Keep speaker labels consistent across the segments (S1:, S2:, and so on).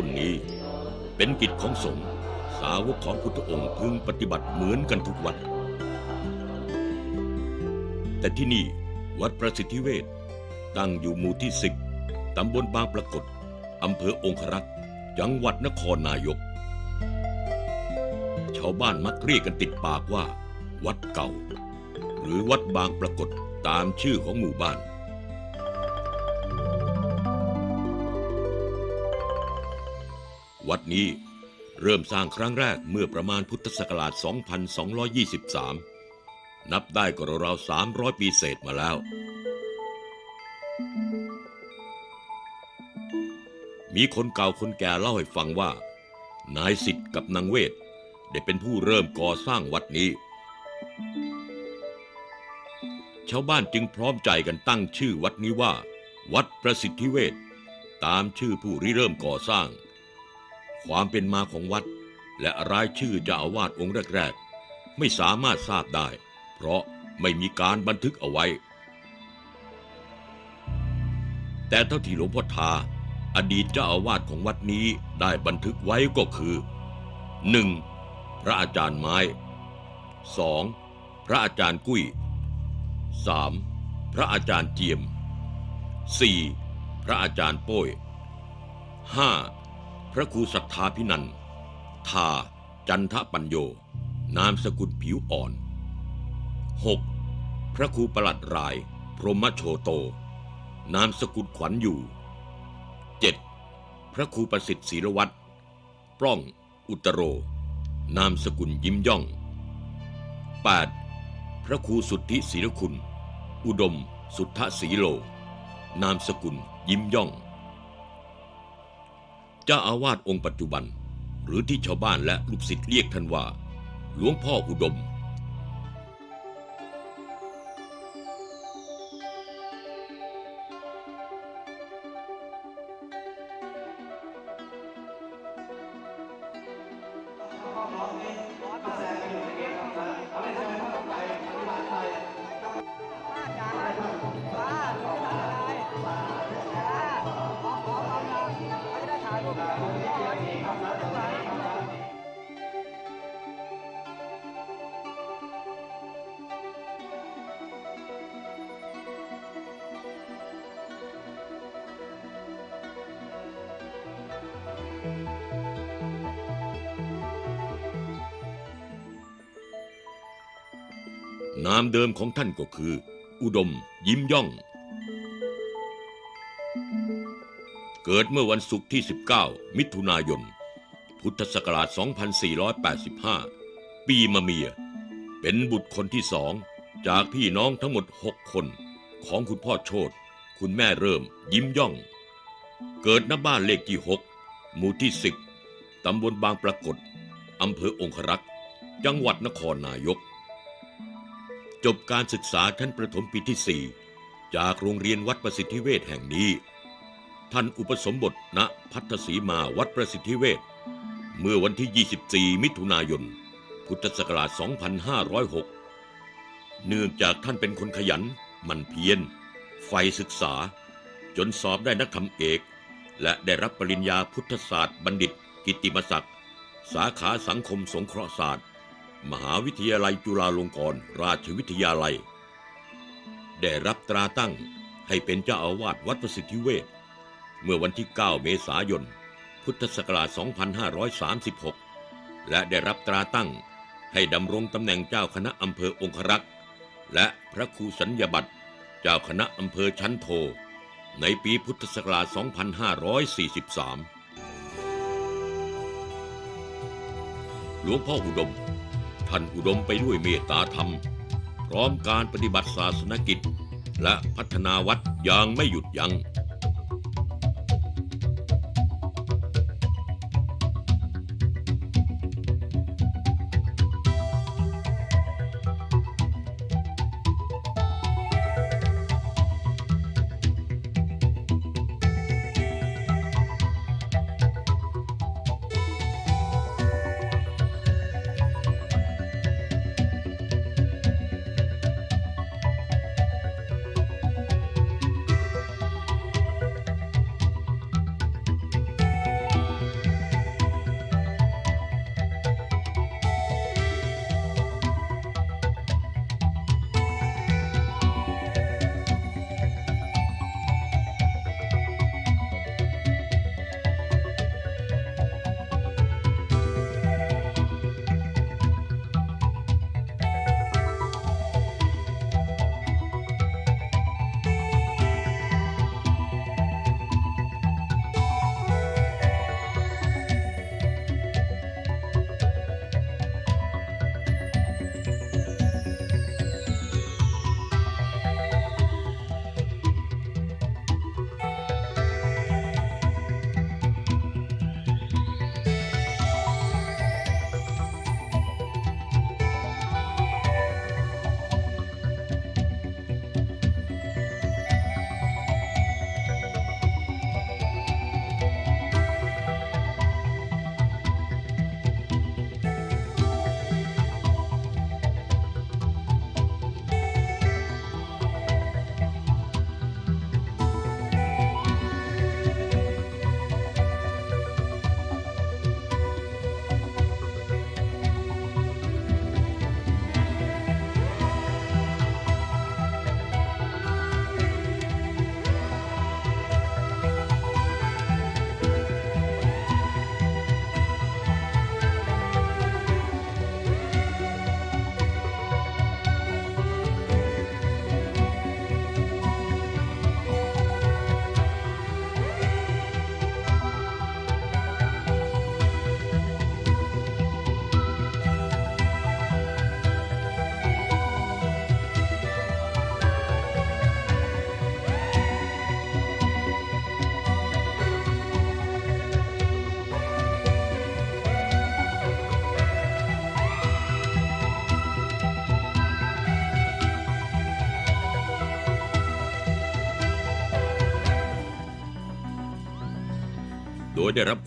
S1: ต้นนี้ เป็นกิจของสงฆ์สาวกของพุทธองค์พึงปฏิบัติเหมือนกันทุกวัดแต่ที่นี่วัดประสิทธิเวชตั้งอยู่หมู่ที่สิบตำบลบางปรากฏอำเภอองครักษ์จังหวัดนครนายก ชาวบ้านมักเรียกกันติดปากว่า วัดเก่า หรือวัดบางปรากฏตามชื่อของหมู่บ้าน วัดนี้เริ่มสร้างครั้งแรกเมื่อประมาณพุทธศักราช 2223 นับได้ก็ราวๆ300 ปีเศษมาแล้ว มีคนเก่าคนแก่เล่าให้ฟังว่า นายสิทธิ์กับนางเวท ได้เป็นผู้เริ่มก่อสร้างวัดนี้ ชาวบ้านจึงพร้อมใจกันตั้งชื่อวัดนี้ว่า วัดประสิทธิเวชตามชื่อผู้ริเริ่มก่อสร้าง ความเป็นมาของวัด และรายชื่อเจ้าอาวาสองค์แรกๆ ไม่สามารถทราบได้ เพราะไม่มีการบันทึกเอาไว้ แต่เท่าที่หลวงพ่อทา อดีตเจ้าอาวาสของวัดนี้ได้บันทึกไว้ก็คือ 1. พระอาจารย์ไม้ 2. พระอาจารย์กุ้ย 3. พระอาจารย์เจียม 4. พระอาจารย์โป้ย 5. พระครูศรัทธาพินันทาจันทปัญโย นามสกุลผิวอ่อน 6. พระครูประหลัดราย พรหมโชโต นามสกุลขวัญอยู่ 7. พระครูประสิทธิ์ศิรวัตรปล้องอุตโร นามสกุลยิ้มย่อง 8. พระครูสุทธิศิรคุณ อุดม สุทธศีโล นามสกุลยิ้มย่อง จ้าอาวาสองค์ปัจจุบัน หรือที่ชาวบ้านและลูกศิษย์เรียกท่านว่า หลวงพ่ออุดม
S2: เดิ
S1: มของท่านก็คือ อุดม ยิ้มย่อง เกิดเมื่อวันศุกร์ที่ 19 มิถุนายน พุทธศักราช 2485 ปีมะเมีย เป็นบุตรคนที่สองจากพี่น้องทั้งหมด 6 คนของคุณพ่อโชตคุณแม่เริ่ม ยิ้มย่อง เกิดณบ้านเลขที่ 6 หมู่ที่ 10ตำบลบางปรากฏอำเภอองครักษ์ จังหวัดนครนายก จบการศึกษาชั้นประถมปีที่4จากโรงเรียนวัดประสิทธิเวชแห่งนี้ ท่านอุปสมบทณพัทธสีมาวัดประสิทธิเวชเมื่อวันที่ 24 มิถุนายน พุทธศักราช 2506 เนื่องจากท่านเป็นคนขยัน มันเพียรใฝ่ศึกษา จนสอบได้นักธรรมเอก และได้รับปริญญาพุทธศาสตร์บัณฑิต กิตติมศักดิ์ สาขาสังคมสงเคราะห์ศาสตร์ มหาวิทยาลัยจุฬาลงกรณราชวิทยาลัย ได้รับตราตั้งให้เป็นเจ้าอาวาสวัดประสิทธิเวชเมื่อวันที่ 9 เมษายน พุทธศักราช 2536 และได้รับตราตั้งให้ดำรงตำแหน่งเจ้าคณะอำเภอองครักษ์และพระครูสัญญาบัตรเจ้าคณะอำเภอชั้นโท ในปีพุทธศักราช 2543 หลวงพ่ออุดม ท่านอุดมไปด้วยเมตตาธรรม พร้อมการปฏิบัติศาสนกิจ และพัฒนาวัดอย่างไม่หยุดยัง้ง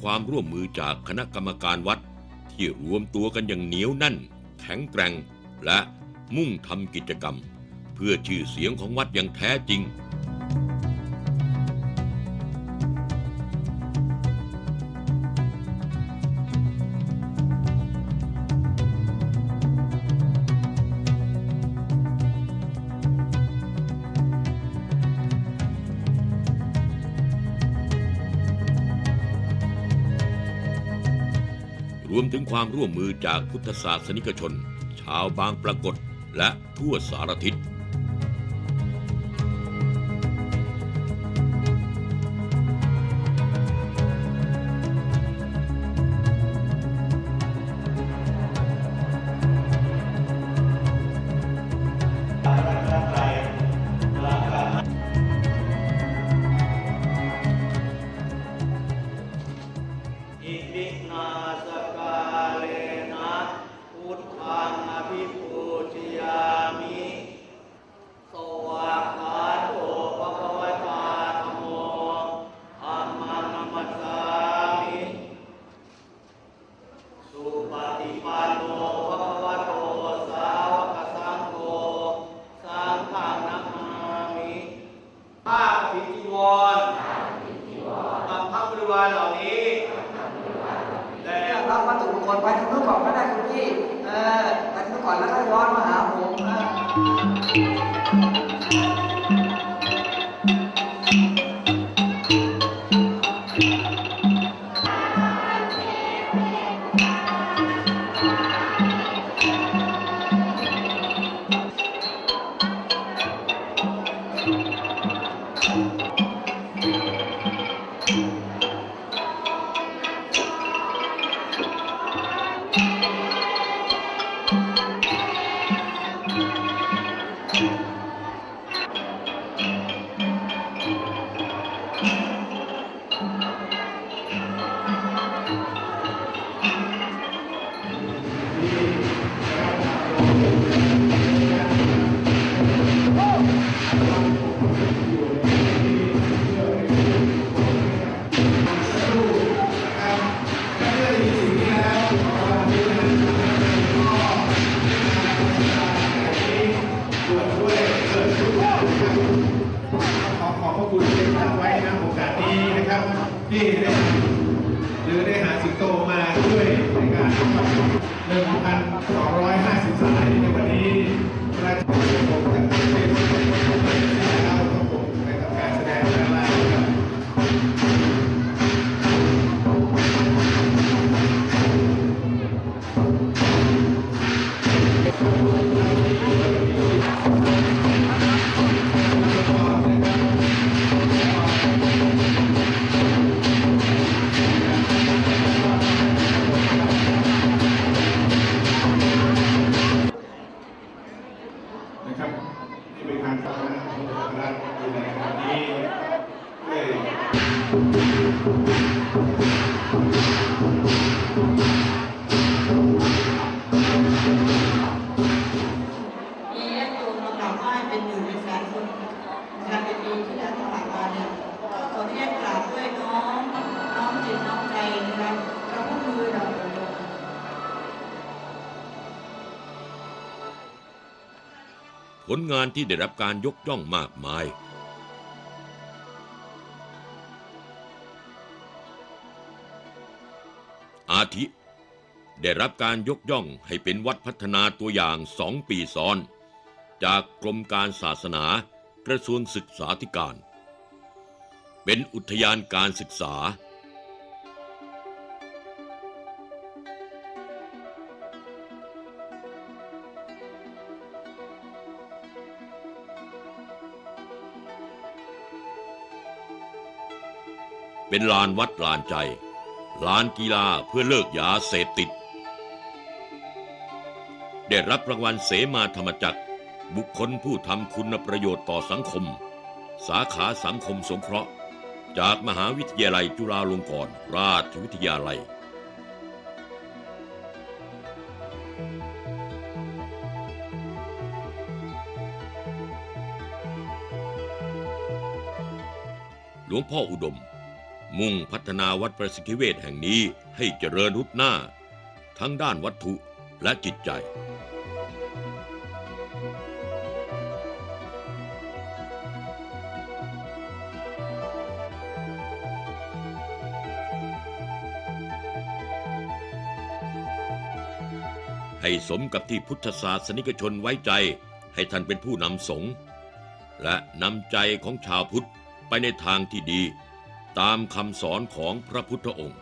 S1: ความร่วมมือจากคณะกรรมการวัด ที่รวมตัวกันอย่างเหนียวแน่น แข็งแกร่ง และมุ่งทำกิจกรรม เพื่อชื่อเสียงของวัดอย่างแท้จริง ความร่วมมือจากพุทธศาสนิกชน ชาวบางปรากฏ
S3: และทั่วสารทิศ
S4: ลงาน
S5: ที่ได้
S1: รับการยกย่
S5: อ
S3: งมากมาย อาทิ ได้รับการยกย่องให้เป็นวัดพัฒนาตัวอย่างสองปีซ้อน จากกรมการศาสนากระทรวงศึกษาธิการ เป็นอุทยานการศึกษา เป็นลานวัดลานใจ ลานกีฬาเพื่อเลิกยาเสพติด ได้รับรางวัลเสมาธรรมจักร บุคคลผู้ทำคุณประโยชน์ต่อสังคม สาขาสังคมสงเคราะห์ จากมหาวิทยาลัยจุฬาลงกรณราชวิทยาลัยหลวงพ่ออุดม มุ่งพัฒนาวัดประสิทธิเวชแห่งนี้ให้เจริญรุดหน้า ทั้งด้านวัตถุและจิตใจ ให้สมกับที่พุทธศาสนิกชนไว้ใจให้ท่านเป็นผู้นำสงฆ์และนำใจของชาวพุทธไปในทางที่ดี ตามคำสอนของพระพุทธองค์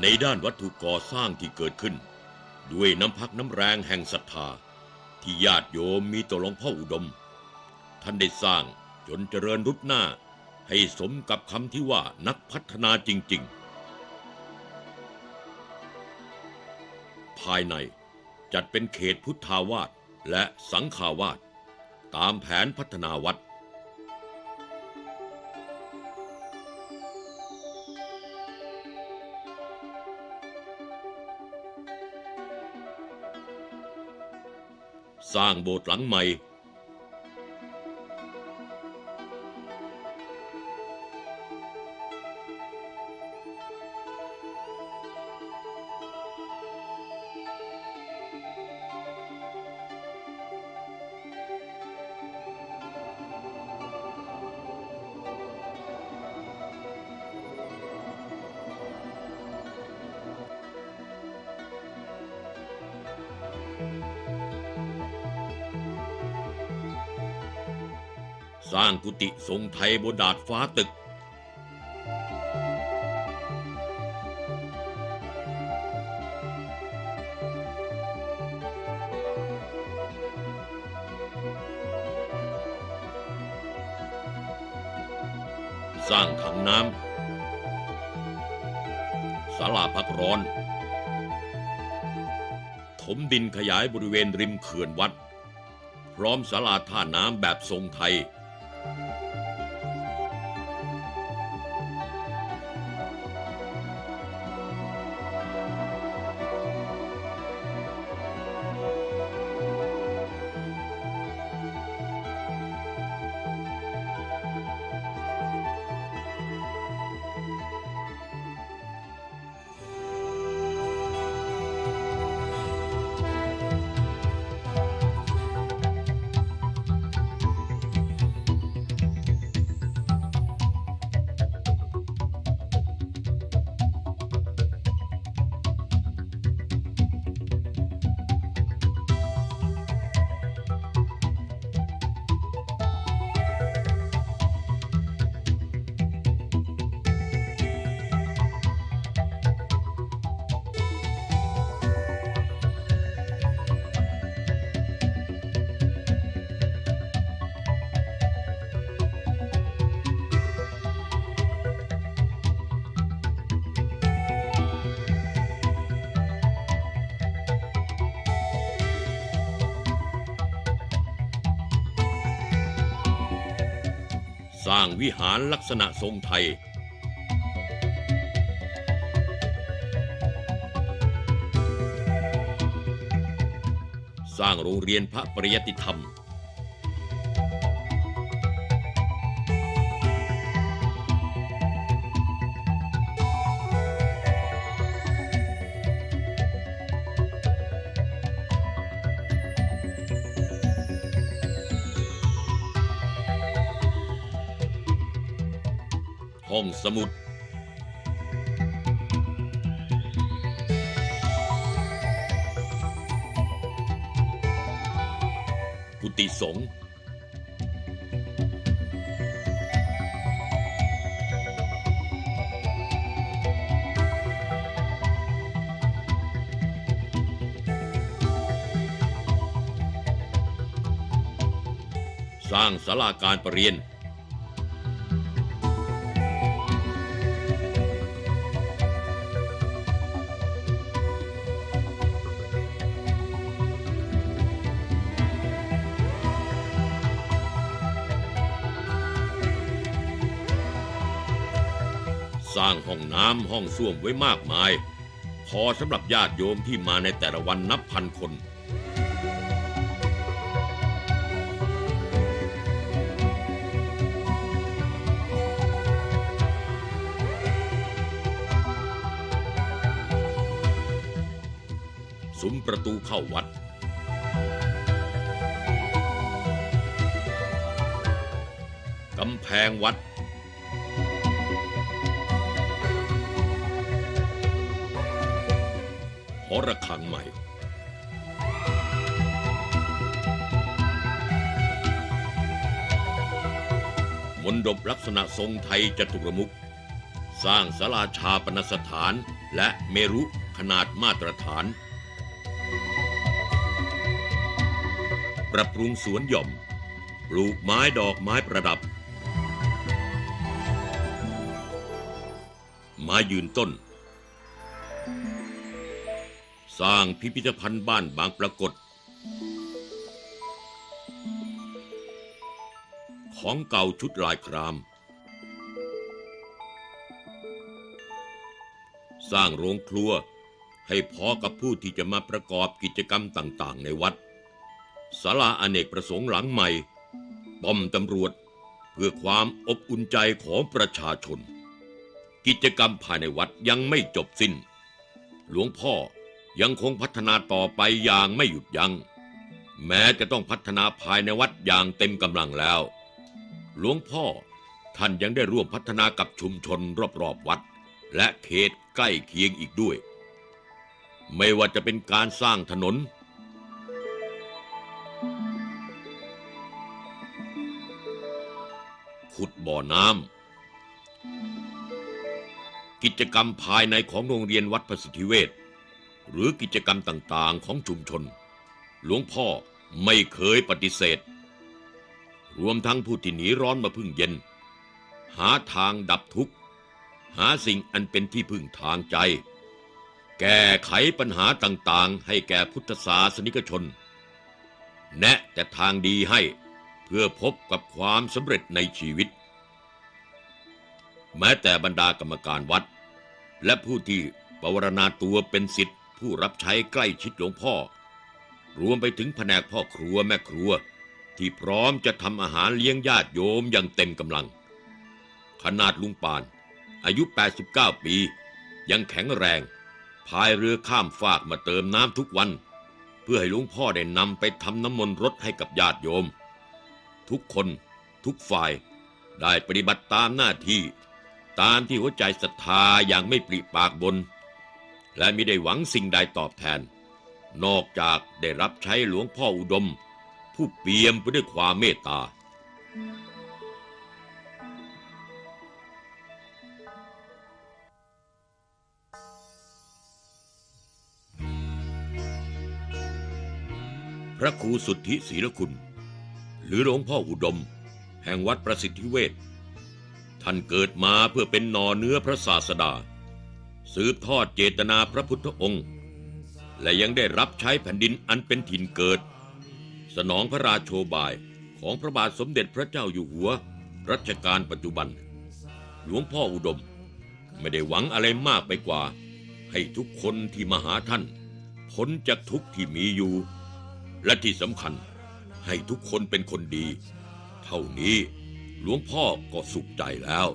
S1: ในด้านวัตถุก่อสร้างที่เกิดขึ้น ด้วยน้ำพักน้ำแรงแห่งศรัทธา ที่ญาติโยมมีต่อหลวงพ่ออุดม ท่านได้สร้างจนเจริญรุ่ดหน้า ให้สมกับคำที่ว่านักพัฒนาจริง ๆายใน จัดเป็นเขตพุทธาวาสและสังฆาวาสตามแผนพัฒนาวัด สร้างโบสถ์หลังใหม่ ร้างกุฏิทรงไทยบนดาดฟ้าตึก สร้างถังน้ำศาลาพักร้อน ถมดินขยายบริเวณริมเขื่อนวัดพร้อมศาลาท่าน้ำแบบทรงไทย ร้างวิหารลักษณะทรงไทย สร้างโรงเรียนพระปริยติธรรม สมุดกุฏิสงฆ์สร้างศาลาการประเรียนำห้องส้วมไว้มากมาย พอสำหรับญาติโยมที่มาในแต่ละวันนับพันคนซุ้มประตูเข้าวัด กำแพงวัด ระฆังใหม่ มนดบลักษณะทรงไทยจตุรมุขสร้างศาลาชาปนสถานและเมรุขนาดมาตรฐาน ปรับปรุงสวนหย่อม ปลูกไม้ดอกไม้ประดับ ไม้ยืนต้น สร้างพิพิธภัณฑ์บ้านบางปรากฏ ของเก่าชุดลายคราม สร้างโรงครัวให้พอกับผู้ที่จะมาประกอบกิจกรรมต่างๆ ในวัดศาลาอเนกประสงค์หลังใหม่ ป้อมตำรวจเพื่อความอบอุ่นใจของประชาชน กิจกรรมภายในวัดยังไม่จบสิ้น หลวงพ่อ ยังคงพัฒนาต่อไปอย่างไม่หยุดยัง้งแม้จะต้องพัฒนาภายในวัดอย่างเต็มกำลังแล้ว หลวงพ่อท่านยังได้ร่วมพัฒนากับชุมชนรอบๆวัด และเขตใกล้เคียงอีกด้วย ไม่ว่าจะเป็นการสร้างถนน ขุดบ่อน้ำกิจกรรมภายในของโรงเรียนวัดประสิทธิเวช หรือกิจกรรมต่างๆของชุมชน หลวงพ่อไม่เคยปฏิเสธ รวมทั้งผู้ที่หนีร้อนมาพึ่งเย็น หาทางดับทุกข์ หาสิ่งอันเป็นที่พึ่งทางใจ แก้ไขปัญหาต่างๆ ให้แก่พุทธศาสนิกชน แนะแต่ทางดีให้เพื่อพบกับความสำเร็จในชีวิต แม้แต่บรรดากรรมการวัด และผู้ที่ปวารณาตัวเป็นสิทธิ ผู้รับใช้ใกล้ชิดหลวงพ่อ รวมไปถึงแผนกพ่อครัวแม่ครัว ที่พร้อมจะทำอาหารเลี้ยงญาติโยมอย่างเต็มกำลัง ขนาดลุงปาน อายุ 89 ปี ยังแข็งแรงพายเรือข้ามฟากมาเติมน้ำทุกวัน เพื่อให้หลวงพ่อได้นำไปทำน้ำมนต์รดให้กับญาติโยม ทุกคนทุกฝ่ายได้ปฏิบัติตามหน้าที่ ตามที่หัวใจศรัทธาอย่างไม่ปริปากบน และมิได้หวังสิ่งใดตอบแทน นอกจากได้รับใช้หลวงพ่ออุดม ผู้เปี่ยมไปด้วยความเมตตา พระครูสุทธิศีลคุณ หรือหลวงพ่ออุดม แห่งวัดประสิทธิเวชท่านเกิดมาเพื่อเป็นหนอเนื้อพระศาสดา สืบทอดเจตนาพระพุทธองค์ และยังได้รับใช้แผ่นดินอันเป็นถิ่นเกิด สนองพระราโชบายของพระบาทสมเด็จพระเจ้าอยู่หัว รัชกาลปัจจุบัน หลวงพ่ออุดม ไม่ได้หวังอะไรมากไปกว่า ให้ทุกคนที่มาหาท่านพ้นจากทุกข์ที่มีอยู่ และที่สำคัญให้ทุกคนเป็นคนดี เท่านี้หลวงพ่อก็สุขใจแล้ว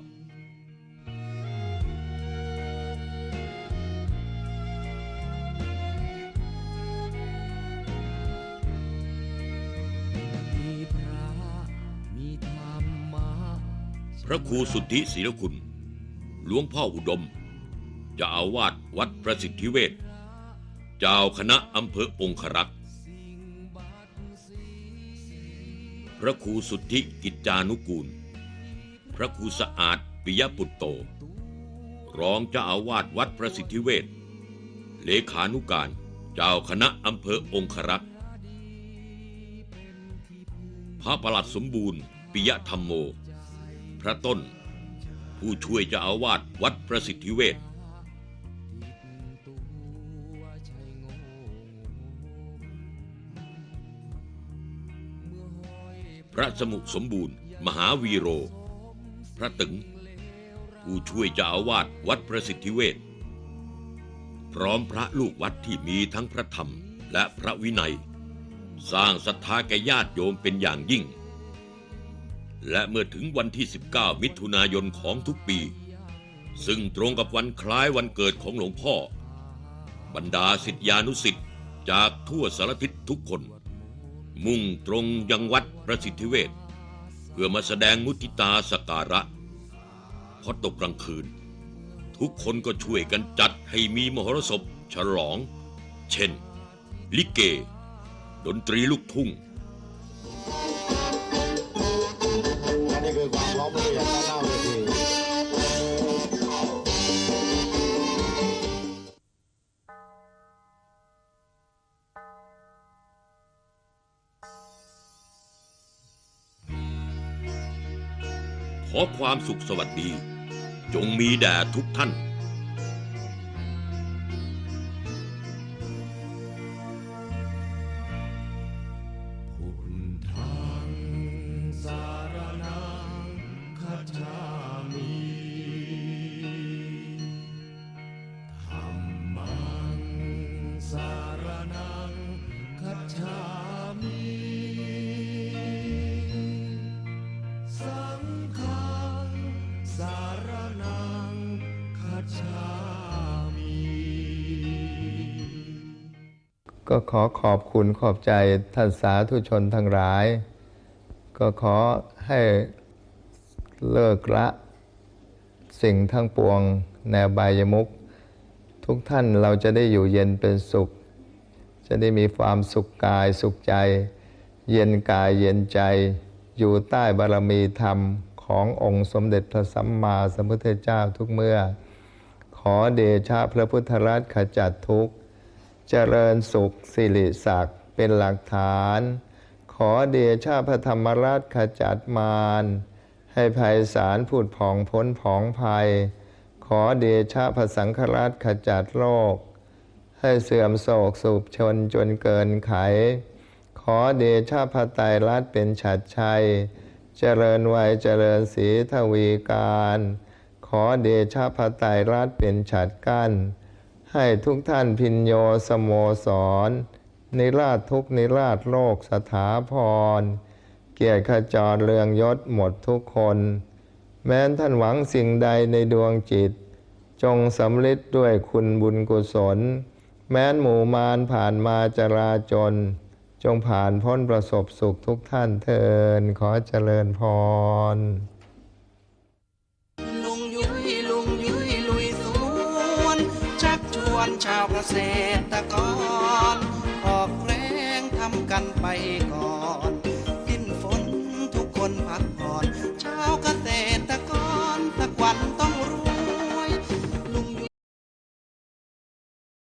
S6: ระ
S1: ครูสุทธิศีลคุณหลวงพ่ออุดมเจะอาวาสวัดประสิทธิเวชเจ้าคณะอำเภอองครักษ์พระครูสุทธิกิจจานุกูล พระครูสะอาดปิยปุตโต รองเจ้าอาวาสวัดประสิทธิเวชเลขานุการเจ้าคณะอำเภอองครักษ์พระประหลัดสมบูรณ์ปิยธรรมโม พระต้น ผู้ช่วยเจ้าอาวาสวัดประสิทธิเวชพระสมุสมบูรณ์ มหาวีโร พระตึง ผู้ช่วยเจ้าอาวาสวัดประสิทธิเวชพร้อมพระลูกวัดที่มีทั้งพระธรรมและพระวินัย สร้างศรัทธาแก่ญาติโยมเป็นอย่างยิ่ง และเมื่อถึงวันที่ 19 มิถุนายนของทุกปี ซึ่งตรงกับวันคล้ายวันเกิดของหลวงพ่อ บรรดาสิทธิานุสิทธิ์จากทั่วสารทิศทุกคน มุ่งตรงยังวัดประสิทธิเวชเพื่อมาแสดงมุทิตาสการะพอตกกลางคืน ทุกคนก็ช่วยกันจัดให้มีมหรสพฉลอง เช่น ลิเก ดนตรีลูกทุ่ง
S7: ด้วความร้องเรียนและหน้าเวที
S8: ขอความสุขสวัสดี จงมีแด่ทุกท่าน
S7: ก็ขอขอบคุณขอบใจท่านสาธุชนทั้งหลาย ก็ขอให้เลิกละสิ่งทั้งปวงแนวบายมุก ทุกท่านเราจะได้อยู่เย็นเป็นสุข จะได้มีความสุขกายสุขใจ เย็นกายเย็นใจ อยู่ใต้บารมีธรรมขององค์สมเด็จพระสัมมาสัมพุทธเจ้าทุกเมื่อ ขอเดชะพระพุทธรัตน์ขจัดทุกข์ เจริญสุขสิริศักดิ์เป็นหลักฐาน ขอเดชะพระธรรมราชขจัดมารให้ภัยสารผุดผ่องพ้นผองภัย ขอเดชะพระสังฆราชขจัดโรค ให้เสื่อมโศกสุบชนจนเกินไข ขอเดชะพระไตรรัตเป็นฉัดชัย เจริญวัยเจริญสีทวีการ ขอเดชะพระไตรรัตเป็นฉัดกั้น ให้ทุกท่านพินโยสโมสร นิราชทุกนิราชโลกสถาพร เกียรติขจรเรืองยศหมดทุกคน แม้นท่านหวังสิ่งใดในดวงจิต จงสำลิดด้วยคุณบุญกุศล แม้นหมู่มารผ่านมาจราจน จงผ่านพ้นประสบสุขทุกท่านเทินขอเจริญพร
S9: ชาว